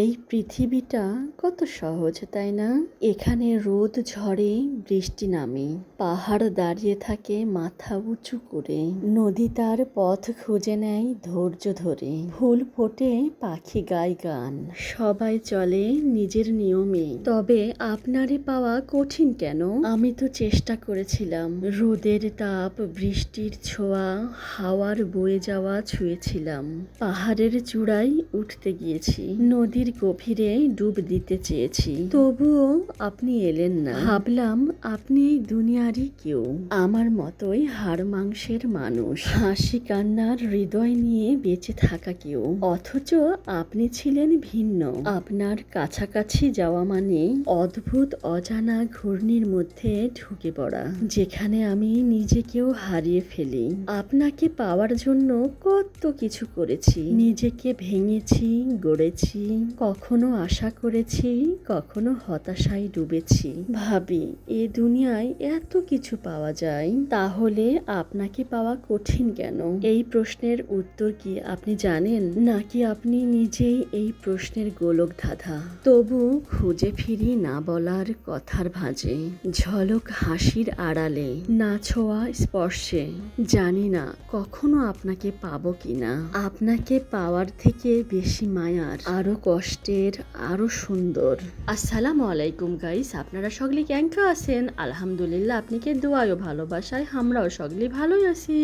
এই পৃথিবীটা কত সহজ, তাই না? এখানে রোদ ঝড়ে, বৃষ্টি নামে, পাহাড় দাঁড়িয়ে থাকে মাথা উঁচু করে, নদী তার পথ খুঁজে নেয় ধৈর্য ধরে, ফুল ফোটে পাখি গায় গান, সবাই চলে নিজের নিয়মে। তবে আপনারে পাওয়া কঠিন কেন? আমি তো চেষ্টা করেছিলাম, রোদের তাপ, বৃষ্টির ছোঁয়া, হাওয়ার বয়ে যাওয়া ছুঁয়েছিলাম, পাহাড়ের চূড়ায় উঠতে গিয়েছি, নদীর গভীরে ডুব দিতে চেয়েছি। তবুও আপনি এলেন না। ভাবলাম আপনি এই দুনিয়ারই কেউ। আমার মতোই হাড় মাংসের মানুষ। হাসি কান্নার হৃদয় নিয়ে বেঁচে থাকা কেউ। অথচ আপনি ছিলেন ভিন্ন। আপনার কাছাকাছি যাওয়া মানে অদ্ভুত অজানা ঘূর্ণির মধ্যে ঢুকে পড়া যেখানে আমি নিজেকেও হারিয়ে ফেলি। আপনাকে পাওয়ার জন্য কত কিছু করেছি। নিজেকে ভেঙেছি গড়েছি কখনো আশা করেছি, কখনো হতাশায় ডুবেছি। ভাবি, এ দুনিয়ায় এত কিছু পাওয়া যায়, তাহলে আপনাকে পাওয়া কঠিন কেন? এই প্রশ্নের উত্তর কি আপনি জানেন? নাকি আপনি নিজেই এই প্রশ্নের গোলক ধাঁধা তবু খুঁজে ফিরি না বলার কথার ভাঁজে, ঝলক হাসির আড়ালে, না ছোঁয়া স্পর্শে। জানি না কখনো আপনাকে পাবো কিনা। আপনাকে পাওয়ার থেকে বেশি মায়ার, আরও কষ্টের আরও সুন্দর। আসসালামু আলাইকুম গাইস আপনারা সকলে কেঙ্কা আছেন? আলহামদুলিল্লাহ আপনাকে দোয়ায় ভালোবাসায়, আমরাও সকলে ভালোই আছি।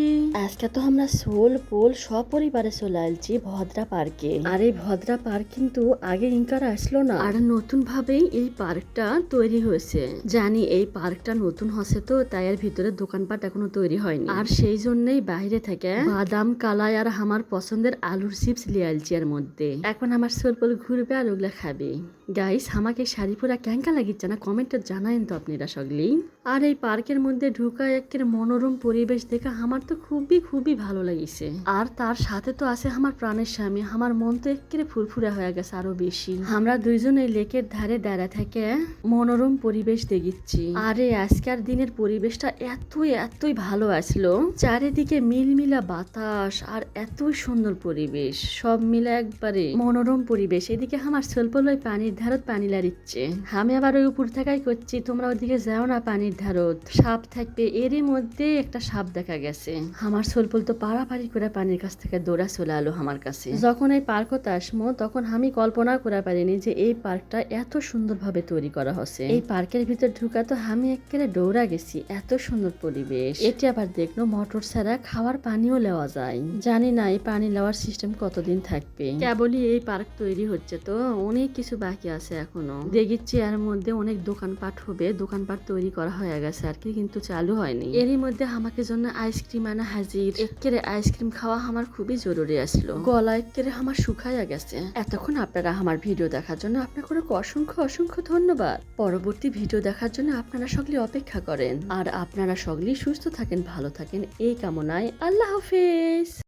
আজকে তো আমরা সোল পোল সপরিবারে চলে আসছি ভদ্রা পার্কে। আর এই ভদ্রা পার্ক কিন্তু আগে ইনকার আসলো না। আর নতুন ভাবেই এই পার্কটা তৈরি হয়েছে। জানি এই পার্কটা নতুন হচ্ছে তো, তাই এর ভিতরে দোকানপাট এখনও তৈরি হয়নি। আর সেই জন্যই বাইরে থেকে বাদাম, কালাই আর আমার পছন্দের আলুর চিপস লিয়ে আলছি এর মধ্যে। এখন আমার সোলপল ঘুরবে আর ওগুলা খাবে। গাইস আমাকে শাড়ি পুরা ক্যাঙ্কা লাগিচ্ছে না, কমেন্টে জানাইন তো আপনারা সকলেই। আর এই পার্কের মধ্যে ঢুকা একের মনোরম পরিবেশ দেখে আমার তো খুবই খুবই ভালো লাগিছে। আর তার সাথে তো আছে আমার প্রাণের স্বামী, আমার মন তো একেবারে ফুরফুরে হয়ে গেছে আরও বেশি। আমরা দুইজন এই লেকের ধারে দাঁড়া থেকে মনোরম পরিবেশ দেখিচ্ছি আর এই আজকের দিনের পরিবেশটা এতই এতই ভালো আসলো। চারিদিকে মিলমিলা বাতাস আর এতই সুন্দর পরিবেশ। সব মিলে একবারে মনোরম পরিবেশ। এদিকে আমার স্বল্পলয় পানির ধারত পানি লাড়িচ্ছে আমি আবার ওই উপর থাকাই করছি, তোমরা ওদিকে যাও না পানির ধারত। সাপ থাকবে, এরই মধ্যে একটা সাপ দেখা গেছে। আমার সোলপল তো পাড়াপাড়ি করে পানির কাছ থেকে দৌড়া চলে আলো আমার কাছে। যখন এই পার্কতে আসব তখন আমি কল্পনা করা পারিনি যে এই পার্কটা এত সুন্দরভাবে তৈরি করা হচ্ছে এই পার্কের ভিতর ঢুকা তো আমি একেবারে দৌড়া গেছি, এত সুন্দর পরিবেশ। এটি আবার দেখল, মোটর ছাড়া খাওয়ার পানিও নেওয়া যায়। জানি না এই পানি নেওয়ার সিস্টেম কতদিন থাকবে। কেবলই এই পার্ক তৈরি হচ্ছে তো, অনেক কিছু বাকি আছে এখনও? দেখছি এর মধ্যে অনেক দোকানপাট হবে, দোকানপাট তৈরি করা হয়ে গেছে আর কি, কিন্তু চালু হয়নি। এরই মধ্যে আমাকে জন্য আইসক্রিম আনা হাজির। একেরে আইসক্রিম খাওয়া আমার খুবই জরুরি আসলো গলা একেরে আমার শুকাইয়া গেছে। এতক্ষণ আপনারা আমার ভিডিও দেখার জন্য আপনাকে অসংখ্য অসংখ্য ধন্যবাদ। পরবর্তী ভিডিও দেখার জন্য আপনারা সকলে অপেক্ষা করেন। আর আপনারা সকলেই সুস্থ থাকেন, ভালো থাকেন। এই কামনায় আল্লাহ হাফেজ।